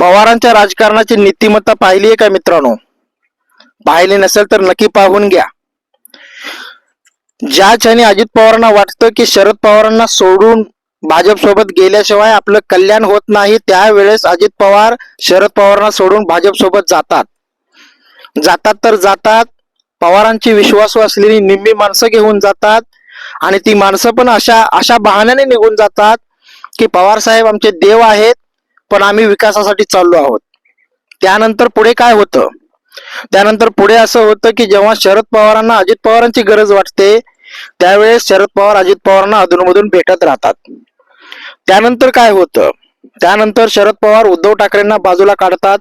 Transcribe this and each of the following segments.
पवारांच्या राजकारणाची नीतिमत्ता पाहिली आहे का मित्रांनो? पाहिली नसेल तर नक्की पाहून घ्या. ज्या क्षणी अजित पवारांना वाटतं की शरद पवारांना सोडून भाजप सोबत गेल्याशिवाय आपलं कल्याण होत नाही त्यावेळेस अजित पवार शरद पवारांना सोडून भाजप सोबत जातात. जातात तर जातात पवारांची विश्वासू असलेली निम्मी माणसं घेऊन जातात आणि ती माणसं पण अशा अशा बहाण्याने निघून जातात की पवार साहेब आमचे देव आहेत पण आम्ही विकासासाठी चाललो आहोत. त्यानंतर पुढे काय होतं? त्यानंतर पुढे असं होतं की जेव्हा शरद पवारांना अजित पवारांची गरज वाटते त्यावेळेस शरद पवार अजित पवारांना अधूनमधून भेटत राहतात. त्यानंतर काय होतं? त्यानंतर शरद पवार उद्धव ठाकरेंना बाजूला काढतात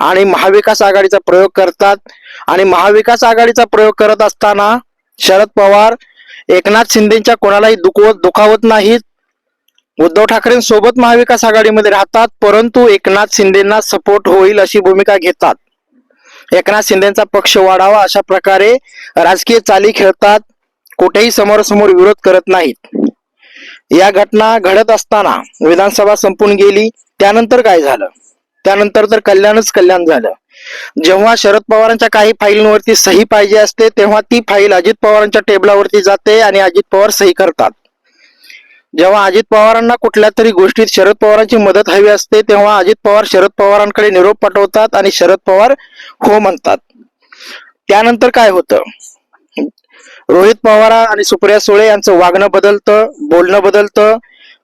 आणि महाविकास आघाडीचा प्रयोग करतात. आणि महाविकास आघाडीचा प्रयोग करत असताना शरद पवार एकनाथ शिंदेच्या कोणालाही दुखवत दुखावत नाहीत. उद्धव ठाकरेंसोबत महाविकास आघाडीमध्ये राहतात परंतु एकनाथ शिंदेना सपोर्ट होईल अशी भूमिका घेतात. एकनाथ शिंदेचा पक्ष वाढावा अशा प्रकारे राजकीय चाली खेळतात कुठेही समोरासमोर विरोध करत नाहीत. या घटना घडत असताना विधानसभा संपून गेली त्यानंतर काय झालं? त्यानंतर तर कल्याणच कल्याण झालं. जेव्हा शरद पवारांच्या काही फाईलवरती सही पाहिजे असते तेव्हा ती फाईल अजित पवारांच्या टेबलावरती जाते आणि अजित पवार सही करतात. जेव्हा अजित पवारांना कुठल्या तरी गोष्टीत शरद पवारांची मदत हवी असते तेव्हा अजित पवार शरद पवारांकडे निरोप पाठवतात आणि शरद पवार हो म्हणतात. त्यानंतर काय होतं? रोहित पवार आणि सुप्रिया सुळे यांचं वागणं बदलतं बोलणं बदलतं.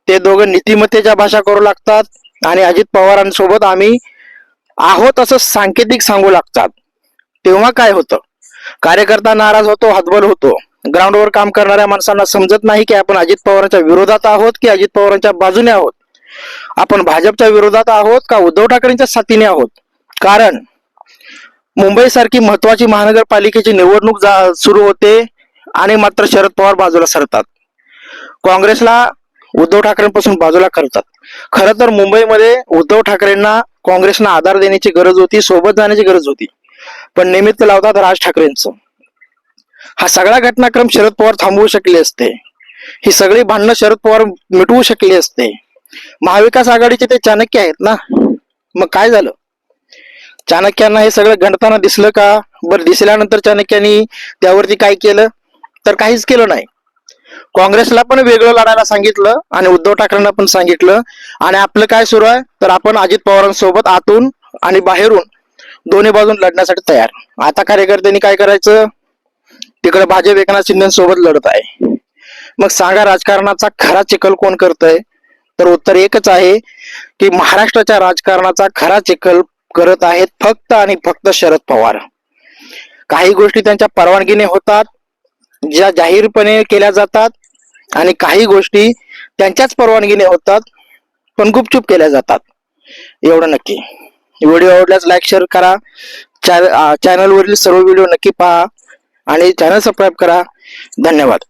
ते दोघं नीतिमत्तेच्या भाषा करू लागतात आणि अजित पवारांसोबत आम्ही आहोत असं सांकेतिक सांगू लागतात. तेव्हा काय होतं? कार्यकर्ता नाराज होतो हतबल होतो. ग्राउंडवर काम करणाऱ्या माणसांना समजत नाही की आपण अजित पवारांच्या विरोधात आहोत की अजित पवारांच्या बाजूने आहोत. आपण भाजपच्या विरोधात आहोत का उद्धव ठाकरेंच्या साथीने आहोत? कारण मुंबई सारखी महत्वाची महानगरपालिकेची निवडणूक जा- सुरू होते आणि मात्र शरद पवार बाजूला सरतात. काँग्रेसला उद्धव ठाकरेंपासून बाजूला करतात. खरं तर मुंबईमध्ये उद्धव ठाकरेंना काँग्रेसना आधार देण्याची गरज होती सोबत जाण्याची गरज होती. पण निमित्त लावतात राज ठाकरेंचं. हा सगळा घटनाक्रम शरद पवार थांबवू शकले असते. ही सगळी भांडणं शरद पवार मिटवू शकले असते. महाविकास आघाडीचे ते चाणक्य आहेत ना? मग काय झालं? चाणक्यांना हे सगळं घडताना दिसलं का? बरं दिसल्यानंतर चाणक्यांनी त्यावरती काय केलं? तर काहीच केलं नाही. काँग्रेसला पण वेगळं लढायला सांगितलं आणि उद्धव ठाकरेंना पण सांगितलं. आणि आपलं काय सुरू आहे? तर आपण अजित पवारांसोबत आतून आणि बाहेरून दोन्ही बाजून लढण्यासाठी तयार. आता कार्यकर्त्यांनी काय करायचं? तिकडे भाजप एकनाथ शिंदेसोबत लढत आहे. मग सांगा राजकारणाचा खरा चिखल कोण करतय? तर उत्तर एकच आहे की महाराष्ट्राच्या राजकारणाचा खरा चिखल करत आहेत फक्त आणि फक्त शरद पवार. काही गोष्टी त्यांच्या परवानगीने होतात ज्या जाहीरपणे केल्या जातात आणि काही गोष्टी त्यांच्याच परवानगीने होतात पण गुपचूप केल्या जातात. एवढं नक्की. व्हिडिओ आवडल्यास लाईक शेअर करा. चॅनलवरील सर्व व्हिडिओ नक्की पहा. आणि चॅनल सबस्क्राईब करा. धन्यवाद.